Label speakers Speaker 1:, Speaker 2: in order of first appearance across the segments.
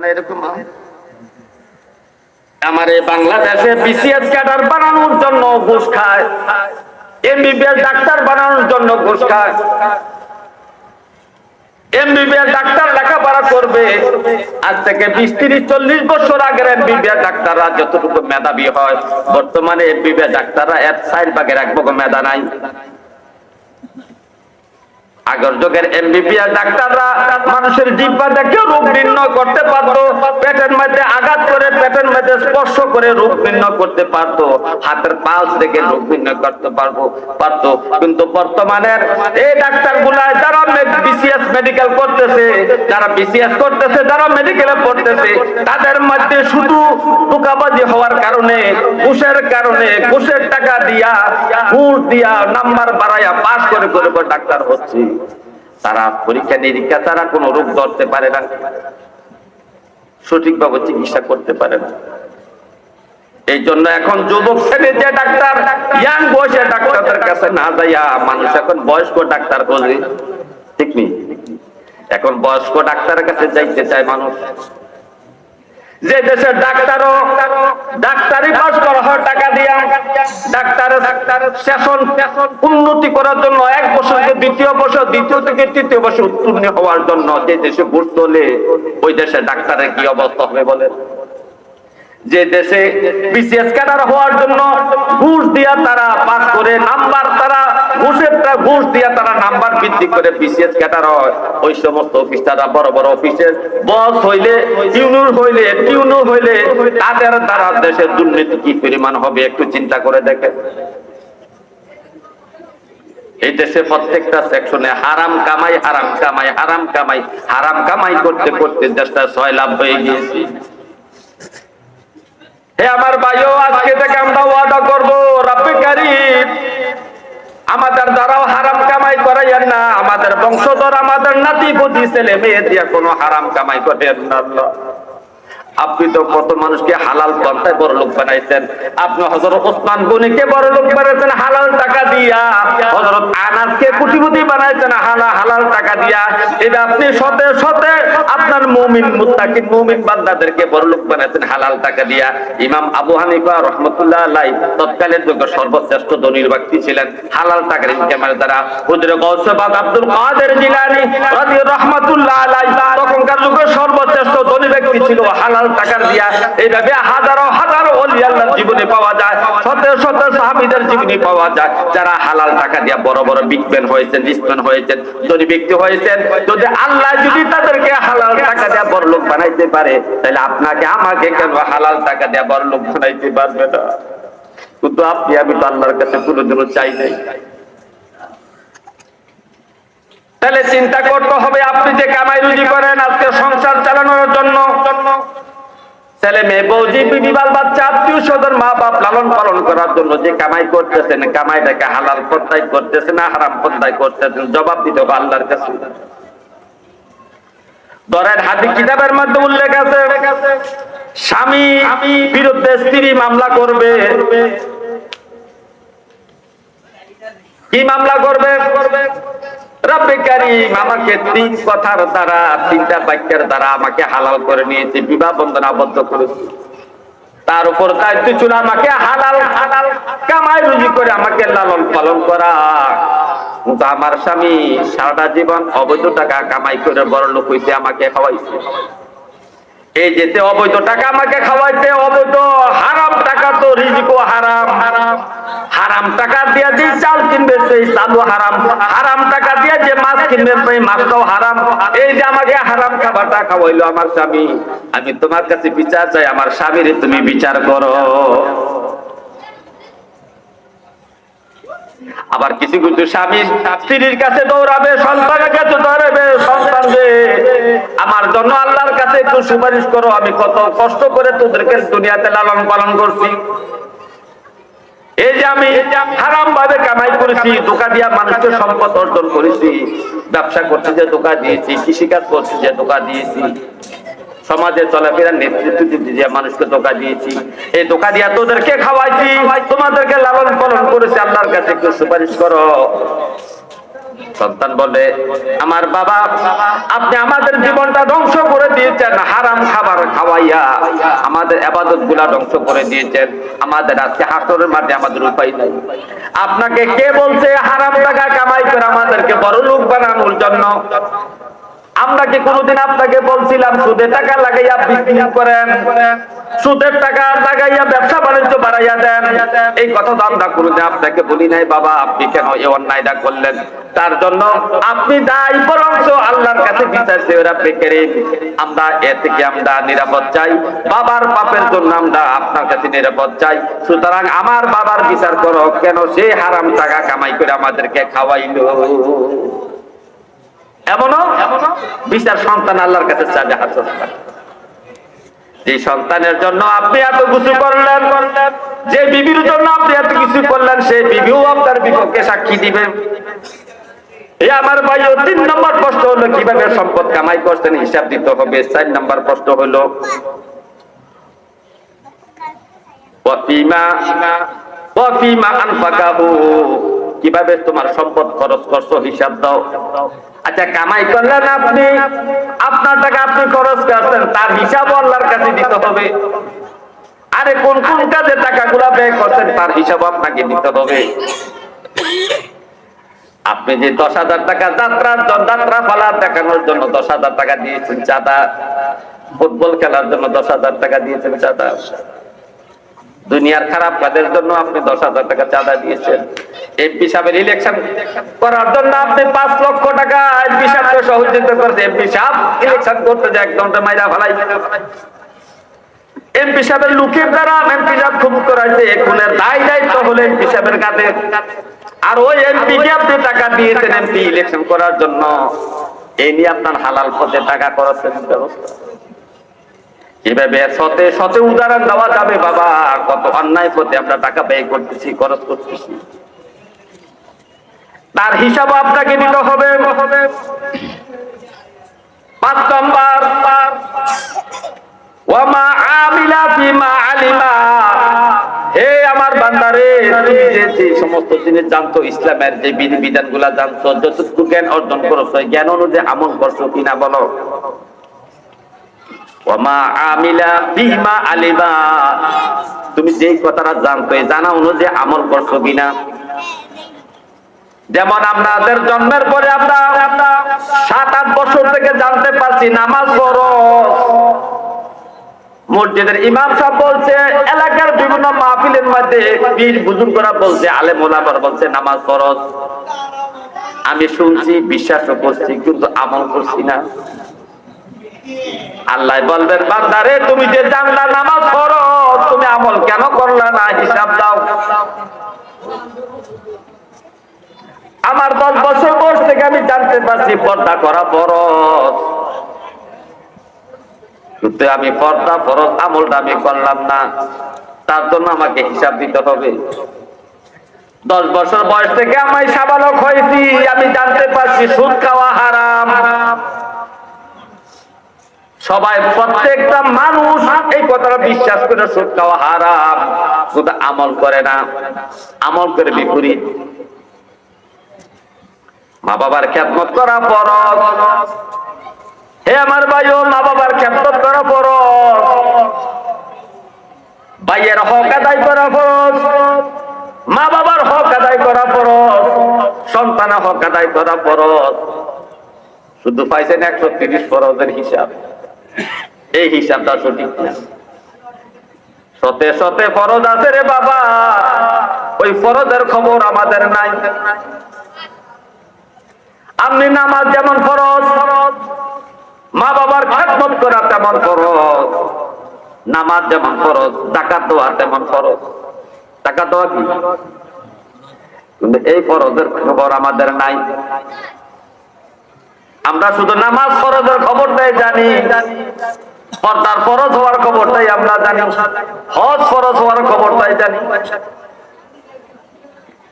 Speaker 1: না এরকম? আমার এই বাংলাদেশে বিসিএস ক্যাডার বানানোর জন্য ঘুষ খায়। এমবিবিএস ডাক্তার বানানোর জন্য ঘুষ খায়। এমবিবিএস ডাক্তার লেখাপড়া করবে। আজ থেকে বিশ, তিরিশ, চল্লিশ বছর আগের এমবিবিএস ডাক্তাররা যতটুকু মেধাবী হয়, বর্তমানে এমবিবিএস ডাক্তাররা এক সাইড ভাগের এক মেধা নাই। আগের যুগের এমবিবিএস ডাক্তাররা মানুষের জিব্বা দেখে রোগ নির্ণয় করতে পারতো, পেটের মধ্যে আঘাত করে, পেটের মধ্যে স্পর্শ করে রোগ নির্ণয় করতে পারতো, হাতের পালস দেখে রোগ নির্ণয় করতে পারব, পারতো। কিন্তু বর্তমানের এই ডাক্তারগুলা যারা বিসিএস মেডিকেল করতেছে, যারা বিসিএস করতেছে, যারা মেডিকেলে পড়তেছে, তাদের মধ্যে শুধু ধোকাবাজি হওয়ার কারণে, ঘুষের কারণে, ঘুষের টাকা দিয়া, ঘুষ দিয়া নাম্বার বাড়াইয়া পাস করে করে ডাক্তার হচ্ছে। তারা পরীক্ষা নিরীক্ষা তারা কোনো রোগ ধরতে পারে না। সঠিকভাবে চিকিৎসা করতে পারে না। এই জন্য এখন যুবক শ্রেণির যে ডাক্তার, ইয়াং বয়সের ডাক্তারদের কাছে না যাইয়া মানুষ এখন বয়স্ক ডাক্তার খোঁজে ঠিক নেই? এখন বয়স্ক ডাক্তারের কাছে যাইতে চায় মানুষ। যে দেশের ডাক্তারও ডাক্তারি পাস করা হয় টাকা দিয়া, ডাক্তারের সেশন উন্নতি করার জন্য এক বছর দ্বিতীয় বছর, দ্বিতীয় থেকে তৃতীয় বছর উত্তীর্ণ হওয়ার জন্য যে দেশে ঘুষ ওই দেশে ডাক্তারের কি অবস্থা হবে বলেন? যে দেশে বিসিএস ক্যাডার হওয়ার জন্য ঘুষ দিয়া তারা পাস করে, নাম্বার তারা ঘুষের ঘুষ দিয়া তারা নাম্বার বৃদ্ধি করে বিসিএস ক্যাডার হয়। ওই সমস্ত অফিসাররা, বড় বড় অফিসের বস হইলে, টিউনুর হইলে টিউনু হইলে, তাদের দ্বারা দেশের দুর্নীতি কি পরিমাণ হবে একটু চিন্তা করে দেখেন। এই দেশে প্রত্যেকটা সেকশনে হারাম কামাই হারাম কামাই হারাম কামাই হারাম কামাই করতে করতে দেশটা ছয় লাভ হয়ে গিয়েছে। হে আমার ভাইও, আজকে থেকে আমরা ওয়াদা করব, রাব্বে কারিম আমাদের দ্বারাও হারাম কামাই করাইয়েন না, আমাদের বংশধর, আমাদের নাতি বুদ্ধি ছেলে মেয়ে দিয়ে কোনো হারাম কামাই করেন না আল্লাহ। আপনি তো কত মানুষকে হালাল পন্থায় বড় লোক বানাইছেন। আপনি হজরত ওসমান গনিকে বড় লোক বানাইছেন, হালাল টাকা দিয়া। হজরত আনাসকে কোটিপতি বানাইছেন, হালা হালাল টাকা দিয়া। এটা আপনি সতে সতে আপনার মুমিন, মুত্তাকিন মুমিন বান্দাদেরকে বড় লোক বানাইছেন, হালাল টাকা দিয়া। ইমাম আবু হানিফা রহমতুল্লাহ আলাই তৎকালীন যুগে সর্বশ্রেষ্ঠ ধনীর ব্যক্তি ছিলেন। হালাল টাকার ইনকামের দ্বারা হুজুরে গৌসবাদ আব্দুল কাদের জিলানী রাজি রহমতুল্লাহ আলাই তখনকার যুগে সর্বশ্রেষ্ঠ ধনী ব্যক্তি ছিল হালাল টাকার দিয়া এইভাবে হাজারো হাজারো জীবনে পাওয়া যায় সাহাবীদের জীবনে পাওয়া যায়। যারা হালাল টাকা দিয়া বড় বড় হয়েছেন হয়েছেন, ধনী ব্যক্তি হয়েছেন, যদি আল্লাহ যদি তাদেরকে হালাল টাকা দিয়া বড় লোক বানাইতে পারে, তাহলে আপনাকে, আমাকে কেন হালাল টাকা দিয়া বড় লোক বানাইতে পারবে না? কিন্তু আপনি, আমি তো আল্লাহর কাছে কোনোদিনও চাই নাই। তাহলে চিন্তা করতে হবে, আপনি যে কামাই রুজি করেন, আজকে সংসার চালানোর জন্য। ছেলে মেয়ে বৌজি বিবি, বাল বাচ্চা, আত্মীয় স্বজন, মা বাপ লালন পালন করার জন্য যে কামাই করতেছেন, কামাইটাকে হালাল পন্থায় করতেছেন না হারাম পন্থায় করতেছেন, জবাব দিতে হবে আল্লাহর কাছে। স্বামী বিরুদ্ধে স্ত্রী মামলা করবে। কি মামলা করবে? করে তার উপর আমাকে পালন করা। আমার স্বামী সারাটা জীবন অবৈধ টাকা কামাই করে বড় লোক হইতে আমাকে খাওয়াইছে। এই যেতে অবৈধ টাকা আমাকে খাওয়াইতে অবৈধ, হারাম টাকা তো রিজিকো হারাম হারাম। হারাম টাকা দিয়ে যে চাল কিনবে, সেই চালও হারাম। হারাম টাকা দিয়ে যে মাছ কিনবে, সেই মাছটাও হারাম। এই যে আমাকে হারাম খাবারটা খাওয়াইলো আমার স্বামী, আমি তোমার কাছে বিচার চাই, আমার স্বামীর তুমি বিচার করো। আবার কিছু কিছু স্বামী স্ত্রীর কাছে দৌড়াবে, সন্তানের কাছে দৌড়াবে, সন্তান আমার জন্য আল্লাহর কাছে একটু সুপারিশ করো, আমি কত কষ্ট করে তোদেরকে দুনিয়াতে লালন পালন করছি। এই যে আমি হারাম ভাবে কামাই করেছি দোকা দিয়া মানুষকে সম্পদ অর্জন করেছি, ব্যবসা করছি যে দোকা দিয়েছি, কৃষিকাজ করছি যে দোকা দিয়েছি, সমাজে চলাফেরা নেতৃত্ব দিতে যে মানুষকে ধোকা দিয়েছি, এই ধোকা দিয়া তোদেরকে খাওয়াইছি, তোমাদেরকে লালন পালন করেছি, আল্লাহর কাছে একটু সুপারিশ করো। সন্তান বলে, আমার বাবা, আপনি আমাদের জীবনটা ধ্বংস করে দিয়েছেন, হারাম খাবার খাওয়াইয়া। আমাদের আবাদতগুলা ধ্বংস করে দিয়েছেন। আমাদের আজকে হাসরের মাঠে আমাদের উপায় নাই। আপনাকে কে বলছে, হারাম টাকা কামাই করে আমাদেরকে বড় লোক বানানোর জন্য? আমরা কি কোনোদিন আপনাকে বলছিলাম, সুদের টাকা লাগাইয়া বিক্রি করেন? সুদের টাকা লাগাইয়া ব্যবসা বাণিজ্য বাড়াইয়া দেন। এই কথা তো আমরা কোনোদিন আপনাকে বলি নাই, বাবা, আপনি কেন এই অন্যায়টা করলেন? তার জন্য আপনি দায়, বরঞ্চ আল্লাহর কাছে বিচার চেয়ে বেকারে আমরা এ থেকে আমরা নিরাপদ চাই। বাবার পাপের জন্য আমরা আপনার কাছে নিরাপদ চাই। সুতরাং আমার বাবার বিচার করো, কেন সে হারাম টাকা কামাই করে আমাদেরকে খাওয়াইলো? এমনও বিচার সন্তান আল্লাহর কাছে চাবে হাসর যে সন্তানের জন্য আপনি এত কিছু করলেন, যে বিবির জন্য আপনি এত কিছু করলেন, সেই বিবিও আপনার বিপক্ষে সাক্ষী দিবে। এই আমার ভাই তিন নম্বর প্রশ্ন হলো, কীভাবে সম্পদ কামাই করছেন হিসাব দিতে হবে? চার নম্বর প্রশ্ন হলো, ওয়াফিমা ওয়াফিমা আনফাকাহু। কীভাবে তোমার সম্পদ খরচ করছ হিসাব দাও। আচ্ছা কামাই করলেন আপনি, আপনার টাকা আপনি খরচ করছেন, তার হিসাব আল্লাহর কাছে দিতে হবে। আরে, কোন কোন কাজে টাকাগুলা ব্যয় করছেন, তার হিসাব আপনাকে দিতে হবে। আপনি যে দশ হাজার টাকা জন্য, যাত্রা পালার দেখানোর জন্য দশ হাজার টাকা দিয়েছেন, চাঁদা। ফুটবল খেলার জন্য দশ হাজার টাকা দিয়েছেন, চাঁদা। দুনিয়ার খারাপ কাজের জন্য আপনি দশ হাজার টাকা চাঁদা দিয়েছেন। এমপি সাহেবের ইলেকশন করার জন্য আপনি পাঁচ লক্ষ টাকা এমপি সাহেবকে সহযোগিতা করছে এমপি সাহেব ইলেকশন করতে যে একদম মাইরা ফেলাই। এমপি সাহেবের লোকের দ্বারা এমপি সাহেব খুব করাইছে। খুনের দায় দায়িত্ব হলো এমপি সাহেবের কাছে আর ওই এমপি কে আপনি টাকা দিয়েছেন এমপি ইলেকশন করার জন্য? এই নিয়ে আপনার হালাল পথে টাকা খরচের ব্যবস্থা। এভাবে সতে উদাহরণ দেওয়া যাবে, বাবা। কত অন্যায় আমরা টাকা ব্যয় করতেছি, খরচ করতেছি। তার হিসাব আপনাকে দিতে হবে। সমস্ত জিনিস জানতো ইসলামের যে বিধি বিধানগুলা জানতো যতটুকু জ্ঞান অর্জন করছ, জ্ঞান অনুযায়ী আমল করছ কিনা বলো। তুমি যেই কথাটা জানতো, জানা অনুযায়ী আমল করছ কিনা? যেমন আপনাদের জন্মের পরে আমরা সাত, আট বছর থেকে জানতে পারছি, নামাজ পড়ো। মসজিদের ইমাম সাহেব বলছে, এলাকার বিভিন্ন মাহফিলের মধ্যে বীর করা বলছে আলে ওলামার বলছে, নামাজ ফরজ আমি শুনছি, বিশ্বাসও করছি, কিন্তু আমল করছি না। আল্লাহ বলবেন বান্দারে তুমি যে জানলা নামাজ ফরজ তুমি আমল কেন করলা না? হিসাব দাও। আমার দশ বছর বয়স থেকে আমি জানতে পারছি, পর্দা করা ফরজ। কিন্তু আমি পর্দা ফরজ, আমলটা আমি করলাম না। তার জন্য আমাকে হিসাব দিতে হবে। দশ বছর বয়স থেকে আমি সাবালক হয়েছি, আমি জানতে পারছি, সুদ খাওয়া হারাম। সবাই, প্রত্যেকটা মানুষ এই কথাটা বিশ্বাস করে সুদ খাওয়া হারাম। শুধু আমল করে না। আমল করে বিপরীত। মা বাবার খ্যাতমত করা ফরজ। হে আমার ভাই ও মা বাবার খ্যাতমত করা ফরজ। ভাইয়ের হক আদায় করা ফরজ। মা বাবার হক আদায় করা ফরজ। সন্তানের হক আদায় করা ফরজ। শুধু পাইছেন একশো তিরিশ ফরজের হিসাব। এই হিসাবটা সঠিক না। সতে সতে ফরজ আছে রে বাবা। ওই ফরজের খবর আমাদের নাই। আপনি নামাজ যেমন ফরজ মা বাবার খেদমত করা তেমন ফরজ। নামাজ যেমন ফরজ টাকা দেওয়া তেমন ফরজ। টাকা দেওয়া কি? এই ফরজের খবর আমাদের নাই। আমরা শুধু নামাজ ফরজের খবরটাই জানি, পর্দার ফরজ হওয়ার খবরটাই আমরা জানি, হজ ফরজ হওয়ার খবরটাই জানি।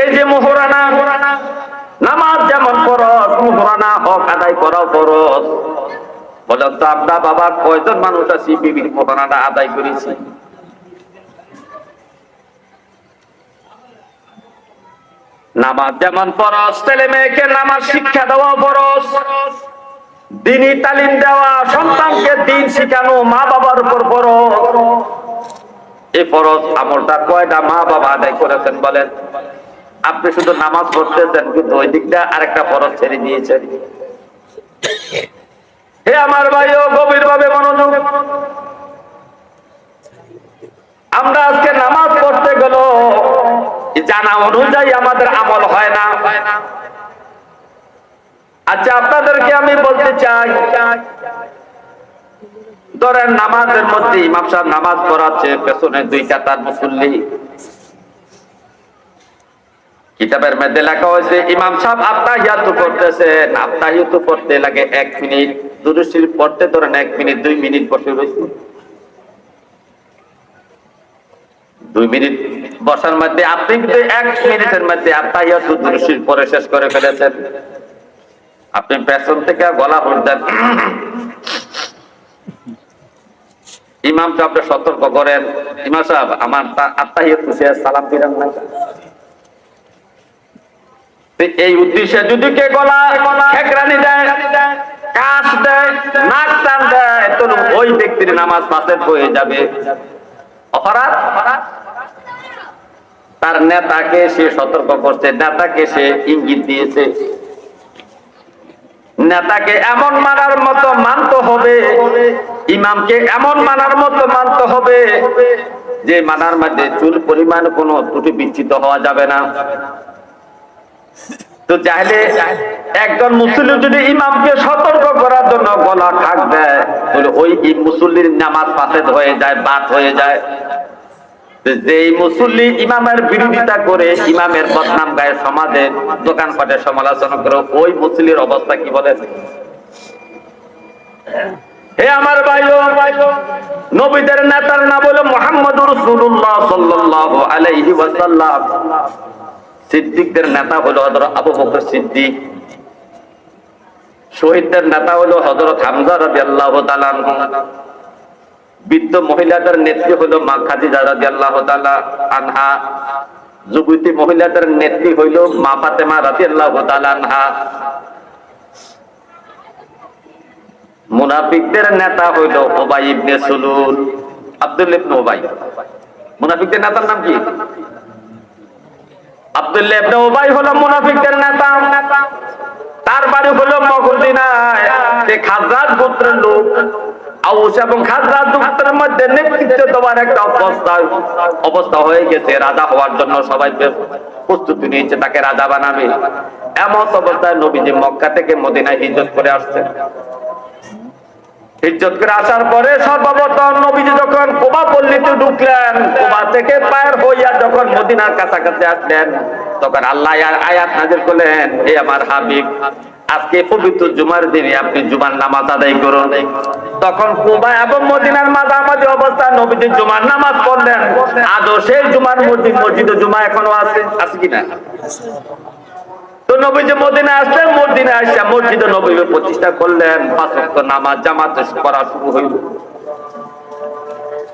Speaker 1: এই যে মোহরানা, নামাজ যেমন ফরজ, মোহরানা হক আদায় করা ফরজ। বলেন তো আমরা বাবা কয়জন মানুষ আছি বিবির মোহরানাটা আদায় করেছি? নামাজ যেমন ফরজ, ছেলে মেয়েকে নামাজ শিক্ষা দেওয়া ফরজ। দিনই তালিম দেওয়া, সন্তানকে দিন শিখানো মা বাবার উপর ফরজ। এই ফরজ আমলটা কয়টা মা বাবা আদায় করেছেন বলেন? আপনি শুধু নামাজ পড়তেছেন, কিন্তু ওই দিকটা আরেকটা ফরজ ছেড়ে দিয়েছেন। হে আমার ভাই ও গভীর ভাবে মনোযোগ। আমরা আজকে নামাজ পড়তে গেল জানা অনুযায়ী আমাদের আমল হয় না। আচ্ছা আপনাদেরকে আমি বলতে চাই, ধরেন নামাজের মধ্যে ইমাম সাহেব নামাজ পড়াচ্ছে, পেছনে দুই কাতার মুসল্লি। কিতাবের মধ্যে লেখা হয়েছে, ইমাম সাহেব আত্মাহিয়াতু করতেছেন আত্মাহিয়াতু পড়তে লাগে এক মিনিট দুরুশির পড়তে ধরেন এক মিনিট, দুই মিনিট বসে রয়েছে। দুই মিনিট বসার মধ্যে আপনি কিন্তু এক মিনিটের মধ্যে আত্মাহিয়াতু দুরুশির পরে শেষ করে ফেলেছেন, আপনি পেছন থেকে গলা সাহেবকে সতর্ক করেন। ইমাম সাহেব, আমার সালাম দিলেন না। এই উদ্দেশ্যে যদি কে গলা ওই ব্যক্তির নামাজ হয়ে যাবে। অপরাধ? তার নেতাকে সে সতর্ক করছে, নেতাকে সে ইঙ্গিত দিয়েছে। নেতাকে এমন মানার মতো মানতে হবে, ইমামকে এমন মানার মতো মানতে হবে, যে মানার মধ্যে চুল পরিমাণ কোনো ত্রুটি বিচ্ছিত হওয়া যাবে না। তো চাইলে একজন মুসলিম যদি ইমামকে সতর্ক করার জন্য গলা খাক দেয় ওই মুসল্লির নামাজ পাশে হয়ে যায়, বাদ হয়ে যায়। তো মুসল্লি ইমামের বিরোধিতা করে ইমামের বদনাম গায়ে সমাজে দোকানপাটে সমালোচনা করে, ওই মুসল্লির অবস্থা কি বলে? সিদ্দিকদের নেতা হলো হজরত আবু বকর সিদ্দিক। শহীদদের নেতা হলো হজরত হামজা বৃদ্ধ মহিলাদের নেত্রী হলো মা খাদিজা রাদিয়াল্লাহু তাআলা আনহা। যুবতী মহিলাদের নেত্রী হইল মা ফাতেমা রাদিয়াল্লাহু তাআলা আনহা। মুনাফিকদের নেতা হইল ওবাই ইবনে সুলুল, আব্দুল ইবনে ওবাই। মুনাফিকদের নেতার নাম কি? আব্দুল্লাহ ইবনে উবাই হলো মুনাফিকদের নেতা। তার বাড়ি হলো মগদিনায় সে খাজরাত গোত্রের লোক। আউস মধ্যে একটা অবস্থা হয়ে গেছে। রাজা হওয়ার জন্য প্রস্তুতি নিয়েছে, তাকে রাজা এমন অবস্থায় নবীজি মক্কা থেকে মদিনায় করে আসছেন। করে আসার পরে নবীজি যখন ঢুকলেন থেকে যখন মদিনার কাছাকাছি আসলেন, তখন আল্লাহ আয়াত নাজির করলেন এই আমার হাবিব আজকে পবিত্র জুমার দিনে আপনি জুমার নামাজ আদায় করুন। তখন কুবা এবং মদিনার মাঝামাঝি অবস্থা, নবীজি জুমার নামাজ পড়লেন। আদর্শের জুমার মসজিদ মসজিদ জুমা এখনও আছে আছে কিনা? তো নবীজি মদিনা আসলেন মদিনা আসা, মসজিদে নবী প্রতিষ্ঠা করলেন। পাঁচ নামাজ জামাত করা শুরু হইল।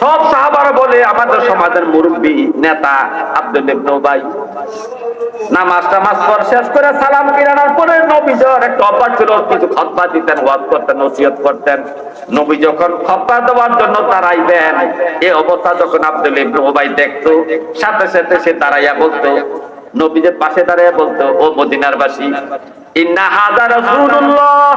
Speaker 1: সব সাহাবারা বলে, আমাদের সমাজের মুরব্বী নেতা আব্দুল ইবনে উবাই। নামাজ টামাজ পর শেষ করে সালাম পরে নবীজর একটা অভ্যাস ছিল, কিছু খতবা দিতেন, ওয়াজ করতেন, নসিহত করতেন। নবী যখন খতবা দেওয়ার জন্য দাঁড়াইবেন, এই অবস্থা যখন আব্দুল ইবনে উবাই দেখতো, সাথে সাথে সে দাঁড়াইয়া বলতো নবীদের পাশে দাঁড়াইয়া বলতো, ও মদিনার বাসী ইন্না হাজা রাসূলুল্লাহ।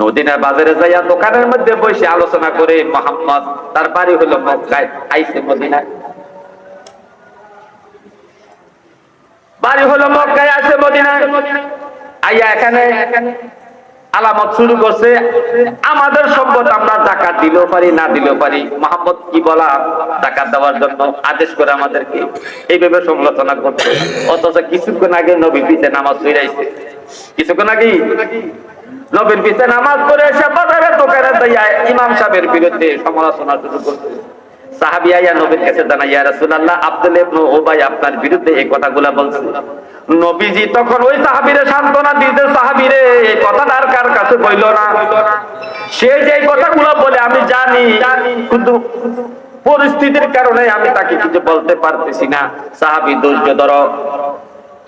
Speaker 1: নদিনার বাজারে যাইয়া দোকানের মধ্যে বসে আলোচনা করে মোহাম্মদ, তার বাড়ি হলো মক্কায় আইসে মদিনায়। বাড়ি হলো মক্কায় মদিনায়। আইয়া এখানে আলামত শুরু করছে। আমাদের সম্পদ আমরা জাকাত দিলেও পারি, না দিলেও পারি। মোহাম্মদ, কি বলা? জাকাত দেওয়ার জন্য আদেশ করে আমাদেরকে এইভাবে সমালোচনা করছে। অথচ কিছুক্ষণ আগে নবী নামাজ ফিরাইছে কিছুক্ষণ আগে নবীর পিছে নামাজ পড়ে এসে বাজারে দোকানে যাইয়া ইমাম সাহেবের বিরুদ্ধে সমালোচনা শুরু করছে। বিরুদ্ধে এই নবীজি তখন ওই দিতে আর কার কাছে না? সে যে কথাগুলো বলে, আমি জানি পরিস্থিতির কারণে আমি তাকে কিছু বলতে পারতেছি না। সাহাবী, ধৈর্য ধরো।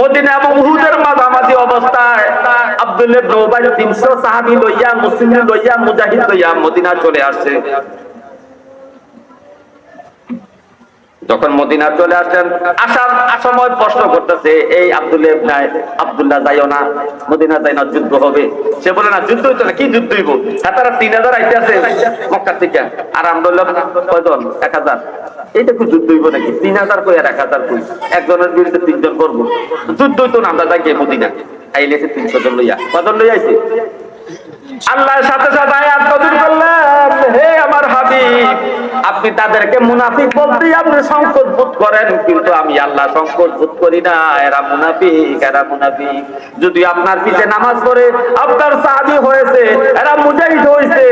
Speaker 1: মদিনা এবং উহুদের মাঝামাঝি অবস্থায় আব্দুল ইবনে উবাই 300 সাহাবী লইয়া, মুসলিম লইয়া, মুজাহিদ লইয়া মদিনা চলে আসছে যখন মদিনা চলে আসছেন, আসার সময় প্রশ্ন করতেছে, এই আব্দুল্লাহ ইবনে আব্দুল্লাহ যাইও না মদিনা যাই না, যুদ্ধ হবে। সে বলে, না, যুদ্ধ হইতো না, কি যুদ্ধ হইব? তারা তিন হাজার আইতে আছে মক্কা থেকে আর হইলাম কয়জন এক হাজার। এইটা কি যুদ্ধ হইব নাকি? তিন হাজার কই আর এক হাজার কই? একজনের বিরুদ্ধে তিনজন করব। যুদ্ধ হইতো না, আমরা যাই গিয়ে মদিনা আইলেছে তিনশো জন লইয়া। কজন লইয়া আইছে? আল্লাহর সাথে সাথে আয়াত নাযিল করলেন হে আমার হাবিব, আপনি তাদেরকে মুনাফিক বলতেই আপনি সংকোচ বোধ করেন, কিন্তু আমি আল্লাহ সংকোচ বোধ করি না, এরা মুনাফিক এরা মুনাফিক। যদি আপনার পিছে নামাজ পড়ে, আপনার সাহাবী হয়েছে, এরা মুজাহিদ হয়েছে,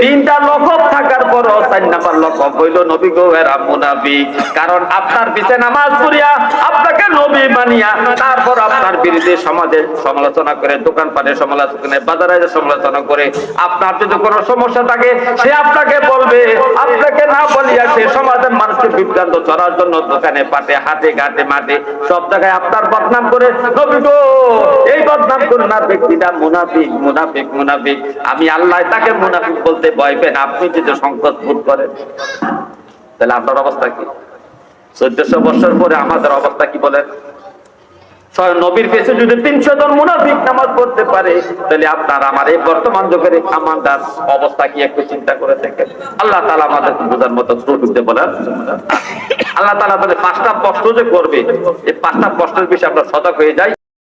Speaker 1: তিনটা লকব থাকার পর চার নাম্বার লকব হইল নবী গো, এরা মুনাফিক। কারণ আপনার পিছে নামাজ পড়িয়া আপনাকে নবী মানিয়া, তারপর আপনার বিরুদ্ধে সমাজে সমালোচনা করে দোকানপাটে সমালোচনা বাজারে সমালোচনা করে। আপনার যদি কোনো সমস্যা থাকে, সে আপনাকে বলবে। আপনাকে না বলিয়া সে সমাজের মানুষকে বিভ্রান্ত করার জন্য দোকানে পাটে হাটে ঘাটে মাঠে সব জায়গায় আপনার বদনাম করে এই বদনাম করনার ব্যক্তিটা মুনাফিক মুনাফিক মুনাফিক। আমি আল্লাহ তাকে মুনাফিক বলতে ভয় পেন আপনি যদি সংকট বোধ করেন। তাহলে আপনার অবস্থা কি? চোদ্দশো বছর পরে আমাদের অবস্থা কি বলেন? পড়তে পারে, তাহলে আপনার আমার এই বর্তমান যুগের অবস্থা একটু চিন্তা করে আল্লাহ তালা আমাদের আল্লাহ তালা তাহলে পাঁচটা প্রশ্ন যে করবে, এই পাঁচটা প্রশ্নের বিষয়ে আমরা সজাগ হয়ে যাই।